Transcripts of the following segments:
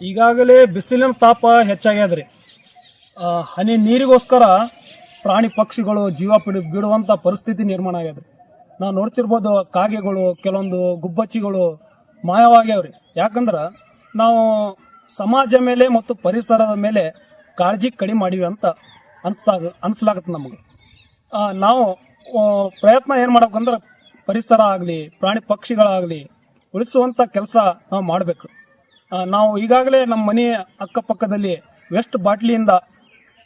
ಈಗಾಗಲೇ ಬಿಸಿಲಿನ ತಾಪ ಹೆಚ್ಚಾಗ್ಯದ್ರಿ ಹನಿ ನೀರಿಗೋಸ್ಕರ ಪ್ರಾಣಿ ಪಕ್ಷಿಗಳು ಜೀವ ಬಿಡು ಬಿಡುವಂಥ ಪರಿಸ್ಥಿತಿ ನಿರ್ಮಾಣ ಆಗ್ಯದ್ರಿ. ನಾವು ನೋಡ್ತಿರ್ಬೋದು ಕಾಗೆಗಳು, ಕೆಲವೊಂದು ಗುಬ್ಬಚ್ಚಿಗಳು ಮಾಯವಾಗ್ಯಾವ್ರಿ ಯಾಕಂದ್ರೆ ನಾವು ಸಮಾಜ ಮೇಲೆ ಮತ್ತು ಪರಿಸರದ ಮೇಲೆ ಕಾಳಜಿ ಕಡಿಮೆ ಮಾಡಿವಿ ಅಂತ ಅನಿಸ್ತಾಗ ಅನಿಸ್ಲಾಗತ್ತೆ ನಮಗೆ. ನಾವು ಪ್ರಯತ್ನ ಏನು ಮಾಡ್ಬೇಕಂದ್ರೆ ಪರಿಸರ ಆಗಲಿ, ಪ್ರಾಣಿ ಪಕ್ಷಿಗಳಾಗಲಿ ಉಳಿಸುವಂಥ ಕೆಲಸ ನಾವು ಮಾಡಬೇಕು. ನಾವು ಈಗಾಗಲೇ ನಮ್ಮ ಮನೆ ಅಕ್ಕಪಕ್ಕದಲ್ಲಿ ವೆಸ್ಟ್ ಬಾಟ್ಲಿಯಿಂದ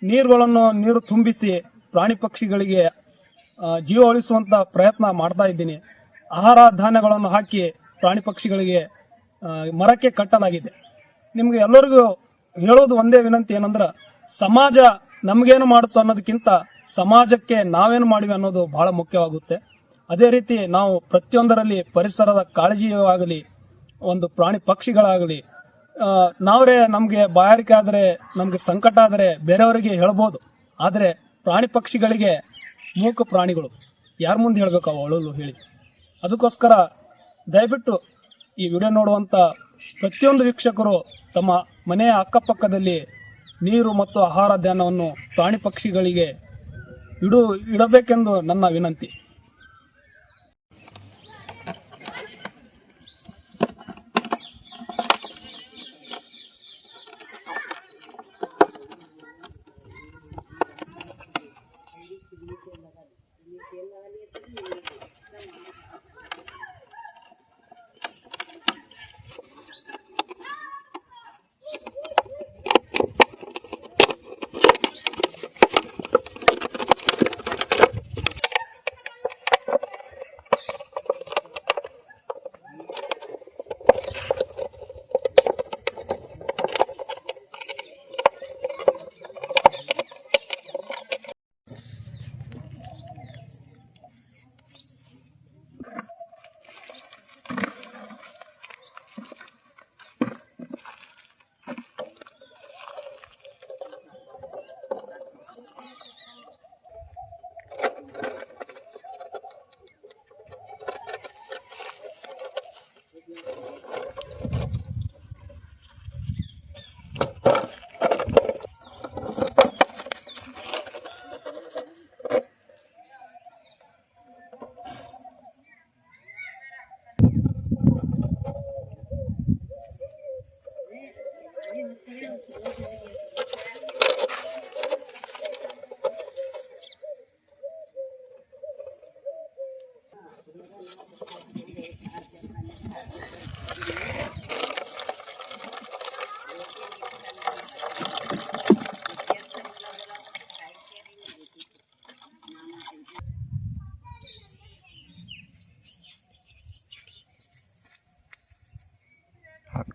ನೀರುಗಳನ್ನು, ನೀರು ತುಂಬಿಸಿ ಪ್ರಾಣಿ ಪಕ್ಷಿಗಳಿಗೆ ಜೀವ ಉಳಿಸುವಂಥ ಪ್ರಯತ್ನ ಮಾಡ್ತಾ ಇದ್ದೀನಿ. ಆಹಾರ ಧಾನ್ಯಗಳನ್ನು ಹಾಕಿ ಪ್ರಾಣಿ ಪಕ್ಷಿಗಳಿಗೆ ಮರಕ್ಕೆ ಕಟ್ಟಲಾಗಿದೆ. ನಿಮಗೆ ಎಲ್ಲರಿಗೂ ಹೇಳೋದು ಒಂದೇ ವಿನಂತಿ ಏನಂದ್ರೆ, ಸಮಾಜ ನಮಗೇನು ಮಾಡುತ್ತೆ ಅನ್ನೋದಕ್ಕಿಂತ ಸಮಾಜಕ್ಕೆ ನಾವೇನು ಮಾಡಿವೆ ಅನ್ನೋದು ಬಹಳ ಮುಖ್ಯವಾಗುತ್ತೆ. ಅದೇ ರೀತಿ ನಾವು ಪ್ರತಿಯೊಂದರಲ್ಲಿ ಪರಿಸರದ ಕಾಳಜಿಯೂ ಆಗಲಿ, ಒಂದು ಪ್ರಾಣಿ ಪಕ್ಷಿಗಳಾಗಲಿ ಆ, ನಾವೇ ನಮಗೆ ಬಾಯಾರಿಕೆ ಆದರೆ ನಮಗೆ ಸಂಕಟ ಆದರೆ ಬೇರೆಯವರಿಗೆ ಹೇಳ್ಬೋದು. ಆದರೆ ಪ್ರಾಣಿ ಪಕ್ಷಿಗಳಿಗೆ ಮೂಕ ಪ್ರಾಣಿಗಳು. ಯಾರ ಮುಂದೆ ಹೇಳಬೇಕು ಅವು ಅಳಲು ಹೇಳಿ. ಅದಕ್ಕೋಸ್ಕರ ದಯವಿಟ್ಟು ಈ ವಿಡಿಯೋ ನೋಡುವಂಥ ಪ್ರತಿಯೊಂದು ವೀಕ್ಷಕರು ತಮ್ಮ ಮನೆಯ ಅಕ್ಕಪಕ್ಕದಲ್ಲಿ ನೀರು ಮತ್ತು ಆಹಾರ ಧ್ಯಾನವನ್ನು ಪ್ರಾಣಿ ಪಕ್ಷಿಗಳಿಗೆ ಇಡು ಇಡಬೇಕೆಂದು ನನ್ನ ವಿನಂತಿ. থাক